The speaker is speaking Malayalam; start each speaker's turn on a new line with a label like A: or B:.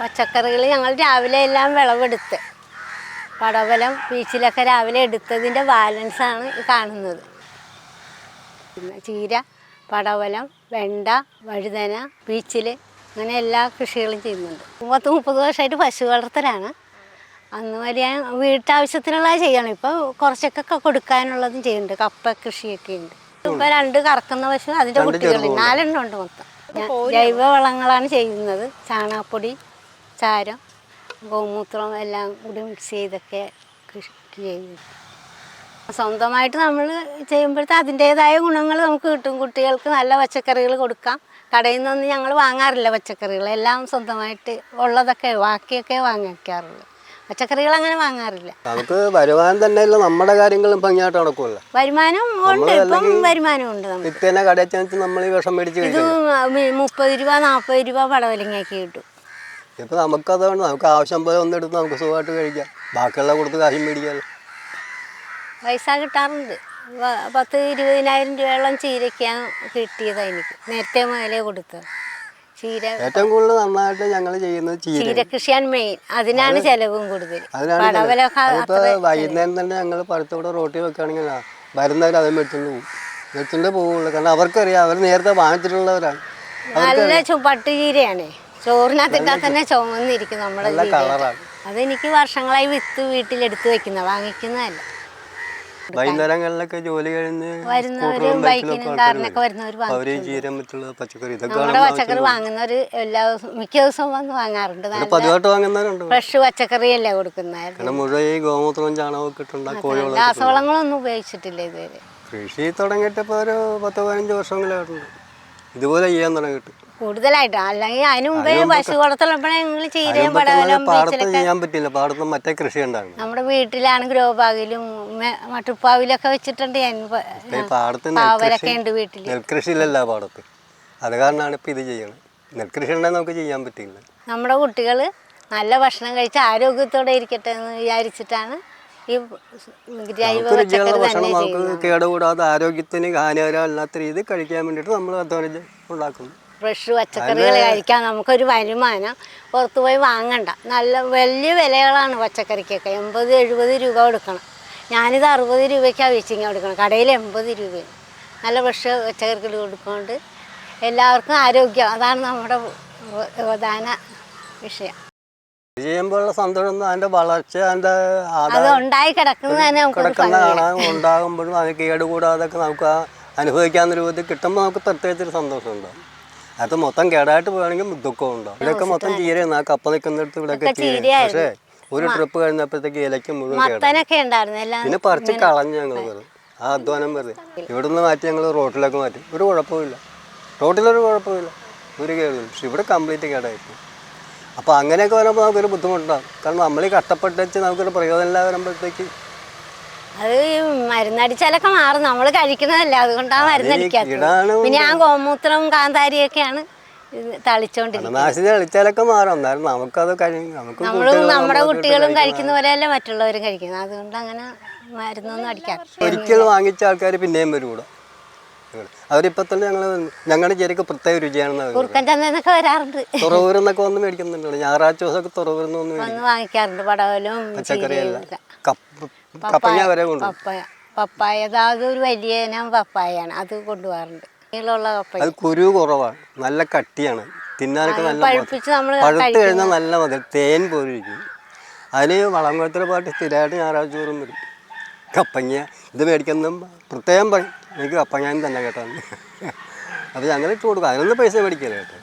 A: പച്ചക്കറികൾ ഞങ്ങൾ രാവിലെ എല്ലാം വിളവെടുത്ത്. പടവലം ബീച്ചിലൊക്കെ രാവിലെ എടുത്തതിന്റെ ബാലൻസാണ് ആണ് കാണുന്നത്. പിന്നെ ചീര പടവലം വെണ്ട വഴുതന ബീച്ചിൽ അങ്ങനെ എല്ലാ കൃഷികളും ചെയ്യുന്നുണ്ട്. പത്ത് മുപ്പത് വർഷമായിട്ട് പശു വളർത്തലാണ്. അന്ന് വലിയ വീട്ടാവശ്യത്തിനുള്ള ചെയ്യണം. ഇപ്പോൾ കുറച്ചൊക്കെ കൊടുക്കാനുള്ളതും ചെയ്യുന്നുണ്ട്. കപ്പ കൃഷിയൊക്കെ ഉണ്ട്. ഇപ്പോൾ രണ്ട് കറക്കുന്ന പശു അതിന്റെ കുട്ടികളുണ്ട്. നാലെണ്ണം ഉണ്ട് മൊത്തം. ജൈവ വളങ്ങളാണ് ചെയ്യുന്നത്. ചാണകപ്പൊടി ചാരം ഗോമൂത്രം എല്ലാം കൂടി മിക്സ് ചെയ്തൊക്കെ കൃഷി ചെയ്യും സ്വന്തമായിട്ട് നമ്മൾ ചെയ്യുമ്പോഴത്തെ അതിന്റേതായ ഗുണങ്ങൾ നമുക്ക് കിട്ടും. കുട്ടികൾക്ക് നല്ല പച്ചക്കറികൾ കൊടുക്കാം. കടയിൽ നിന്നൊന്നും ഞങ്ങൾ വാങ്ങാറില്ല പച്ചക്കറികൾ എല്ലാം സ്വന്തമായിട്ട് ഉള്ളതൊക്കെ ബാക്കിയൊക്കെ വാങ്ങിക്കാറുള്ളൂ. പച്ചക്കറികൾ അങ്ങനെ വാങ്ങാറില്ല.
B: നമുക്ക് വരുമാനം തന്നെയല്ല നമ്മുടെ കാര്യങ്ങളും ഭംഗിയായിട്ട് നടക്കുമല്ലോ
A: വരുമാനം ഉണ്ട്. ഇപ്പം വരുമാനം ഉണ്ട് നമുക്ക്.
B: കടയിൽ നമ്മൾ ഈ വിഷം മേടിച്ച്
A: ഇത് മുപ്പത് രൂപ നാൽപ്പത് രൂപ പടവലങ്ങയ്ക്ക് കിട്ടും.
B: ഇപ്പം നമുക്കതുകൊണ്ട് നമുക്ക് ആവശ്യം പോലെ ഒന്നെടുത്ത് നമുക്ക് സുഖമായിട്ട് കഴിക്കാം. ബാക്കിയുള്ള കൊടുത്ത് കാശും മേടിക്കാമല്ലോ
A: പൈസ കിട്ടാറുണ്ട്. വ- പത്ത് ഇരുപതിനായിരം രൂപയോളം ചീരയ്ക്കാണ് കിട്ടിയത് എനിക്ക്. നേരത്തെ മുതലേ കൊടുത്തത്. ചീര
B: ഏറ്റവും കൂടുതൽ നന്നായിട്ട് ഞങ്ങൾ ചെയ്യുന്നത് ചീര.
A: കൃഷിയാണ് മെയിൻ അതിനാണ് ചെലവും കൂടുതൽ.
B: അതിനാണ്
A: പടവലൊക്കെ
B: അതിപ്പോൾ വൈകുന്നേരം തന്നെ ഞങ്ങൾ പഴുത്തോടെ റോട്ടിൽ വെക്കുകയാണെങ്കിൽ ആ, വരുന്നവർ അത് മേടിച്ചുകൊണ്ട് പോകും മേടിച്ചുകൊണ്ട് പോവുള്ളൂ. കാരണം അവർക്കറിയാം അവർ നേരത്തെ വാങ്ങിച്ചിട്ടുള്ളവരാണ്.
A: നല്ല ചു പട്ടു ചീരയാണ്. ചോറിനകത്തിട്ടാൽ തന്നെ ചുമന്നിരിക്കും നമ്മുടെ അതെനിക്ക് വർഷങ്ങളായി വിത്ത് വീട്ടിലെടുത്ത് വെക്കുന്ന വാങ്ങിക്കുന്നതല്ല.
B: വൈകുന്നേരങ്ങളിലൊക്കെ ജോലി കഴിഞ്ഞ്
A: വരുന്നവരും ബൈക്കിനും കാറിനൊക്കെ വരുന്നവർ
B: ചീര മറ്റുള്ള പച്ചക്കറി
A: നമ്മുടെ പച്ചക്കറി വാങ്ങുന്നവർ എല്ലാ ദിവസവും മിക്ക ദിവസവും വന്ന് വാങ്ങാറുണ്ട്.
B: പതിവായിട്ട് വാങ്ങുന്നവരുണ്ട്.
A: ഫ്രഷ് പച്ചക്കറിയല്ലേ കൊടുക്കുന്നത്
B: കാരണം മുഴുവൻ ഈ ഗോമൂത്രവും ചാണകമൊക്കെ ഇട്ടുണ്ടാ കോഴിവളം
A: രാസവളങ്ങളൊന്നും ഉപയോഗിച്ചിട്ടില്ല ഇതുവരെ.
B: കൃഷി തുടങ്ങിയിട്ടിപ്പോൾ ഒരു പത്ത് പതിനഞ്ച് വർഷങ്ങളായിട്ടുണ്ട് ഇതുപോലെ ചെയ്യാൻ തുടങ്ങിയിട്ട്.
A: കൂടുതലായിട്ട്. അല്ലെങ്കിൽ അതിന് മുമ്പേ പശു വളർത്തുള്ളപ്പോഴേ ഞങ്ങൾ ചീരയും പടവലം
B: പാടത്ത് ചെയ്യാൻ പറ്റില്ല. പാടത്ത് മറ്റേ കൃഷി ഉണ്ടായിരുന്നു.
A: നമ്മുടെ വീട്ടിലാണ് ഗ്രോ ബാഗിലും മെ- മട്ടുപ്പാവിലൊക്കെ വെച്ചിട്ടുണ്ട്. ഞാൻ പാവലൊക്കെ ഉണ്ട് വീട്ടിൽ
B: നെൽകൃഷിയിലല്ല പാടത്ത്. അത് കാരണമാണ് ഇപ്പം ഇത് ചെയ്യണത്. നെൽകൃഷി ഉണ്ടെങ്കിൽ നമുക്ക് ചെയ്യാൻ പറ്റില്ല.
A: നമ്മുടെ കുട്ടികൾ നല്ല ഭക്ഷണം കഴിച്ച് ആരോഗ്യത്തോടെ ഇരിക്കട്ടെ എന്ന് വിചാരിച്ചിട്ടാണ് ഈ ജൈവ
B: ഭക്ഷണം നമുക്ക് കേടുകൂടാതെ ആരോഗ്യത്തിന് ഹാനികരമല്ലാത്ത രീതിയിൽ കഴിക്കാൻ വേണ്ടിയിട്ട് നമ്മൾ അധ്വാനം ഉണ്ടാക്കുന്നു.
A: ഫ്രഷ് പച്ചക്കറികൾ കഴിക്കാൻ നമുക്കൊരു വരുമാനം. പുറത്തു പോയി വാങ്ങണ്ട. നല്ല വലിയ വിലകളാണ് പച്ചക്കറിക്കൊക്കെ. എൺപത് എഴുപത് രൂപ കൊടുക്കണം. ഞാനിത് അറുപത് രൂപയ്ക്കാണ് വെച്ചിങ്ങനെ കൊടുക്കണം കടയിൽ എൺപത് രൂപയാണ്. നല്ല ഫ്രഷ് പച്ചക്കറികൾ കൊടുക്കുന്നുണ്ട് എല്ലാവർക്കും ആരോഗ്യം. അതാണ് നമ്മുടെ പ്രധാന വിഷയം.
B: ചെയ്യുമ്പോഴുള്ള സന്തോഷം വളർച്ച ഉണ്ടാകുമ്പോഴും അത് കേടുകൂടാതൊക്കെ നമുക്ക് അനുഭവിക്കാവുന്ന രൂപത്തിൽ കിട്ടുമ്പോൾ നമുക്ക് പ്രത്യേകിച്ചൊരു സന്തോഷം ഉണ്ടാവും അത് മൊത്തം കേടായിട്ട് പോവാണെങ്കിൽ ദുഃഖം ഉണ്ടാവും ഇവിടെയൊക്കെ മൊത്തം ചീരയാണ് ആ കപ്പ നിൽക്കുന്നിടത്ത് ഇവിടെയൊക്കെ ചീര പക്ഷേ ഒരു ട്രിപ്പ് കഴിഞ്ഞപ്പോഴത്തേക്ക് ഇലയ്ക്ക് മുഴുവൻ പിന്നെ പറിച്ച് കളഞ്ഞു ഞങ്ങൾ വെറും ആ അധ്വാനം വെറുതെ. ഇവിടുന്ന് മാറ്റി ഞങ്ങൾ റോട്ടിലേക്ക് മാറ്റി. ഒരു കുഴപ്പമില്ല റോട്ടിലൊരു കുഴപ്പമില്ല ഒരു കേടില്ല പക്ഷെ ഇവിടെ കംപ്ലീറ്റ് കേടായിരുന്നു. അപ്പോൾ അങ്ങനെയൊക്കെ വരുമ്പോൾ നമുക്കൊരു ബുദ്ധിമുട്ടുണ്ടാകും കാരണം നമ്മൾ കഷ്ടപ്പെട്ട് വെച്ച് നമുക്കൊരു പ്രയോജനമില്ലാതെ വരുമ്പോഴത്തേക്ക്
A: അത് മരുന്നടിച്ചാലൊക്കെ മാറും. നമ്മൾ കഴിക്കുന്നതല്ല. അതുകൊണ്ടാണ് മരുന്നടിക്കാത്തത്. പിന്നെ ആ ഗോമൂത്രം കാന്താരിയൊക്കെയാണ് തളിച്ചോണ്ടിരിക്കുന്നത്.
B: മാറും. നമുക്കത്
A: നമ്മളും നമ്മുടെ കുട്ടികളും കഴിക്കുന്ന പോലെയല്ല മറ്റുള്ളവരും കഴിക്കുന്നത്. അതുകൊണ്ട് അങ്ങനെ മരുന്നൊന്നും അടിക്കാം
B: ഒരിക്കൽ വാങ്ങിച്ച ആൾക്കാർ പിന്നെയും വരും കൂടെ അവരിപ്പോൾ തന്നെ ഞങ്ങൾ ഞങ്ങളുടെ ചെരിക്ക് പ്രത്യേക രുചിയാണെന്ന്
A: വരാറുണ്ട്.
B: തുറവൂരിൽ നിന്നൊക്കെ വന്ന് മേടിക്കുന്നുണ്ട്. ഞായറാഴ്ച ദിവസമൊക്കെ തുറവൂരിൽ നിന്ന് വന്ന്
A: വാങ്ങിക്കാറുണ്ട്. പടവലും
B: പച്ചക്കറിയെല്ലാം.
A: ചീരയും
B: കപ്പ കപ്പങ്ങ വരെ കൊണ്ട്
A: പപ്പായ. അതായത് ഒരു വലിയ ഇനം പപ്പായാണ്. അത് കൊണ്ടുപോകാറുണ്ട്.
B: അത് കുരു കുറവാണ്. നല്ല കട്ടിയാണ്. തിന്നാനൊക്കെ നല്ല പഴുത്ത് കഴിഞ്ഞാൽ നല്ല മതി തേൻ പോലെ ഇരിക്കും അതിന് വളംകുളത്തിലെ പാട്ട് സ്ഥിരമായിട്ട് ഞായറാഴ്ച തോറും വരും. കപ്പങ്ങ ഇത് മേടിക്കുന്ന പ്രത്യേകം പറയും. എനിക്ക് കപ്പങ്ങാനും തന്നെ കേട്ടോ. അപ്പോൾ ഞങ്ങൾ ഇട്ട് കൊടുക്കും. അതിനൊന്നും പൈസ മേടിക്കില്ല കേട്ടോ.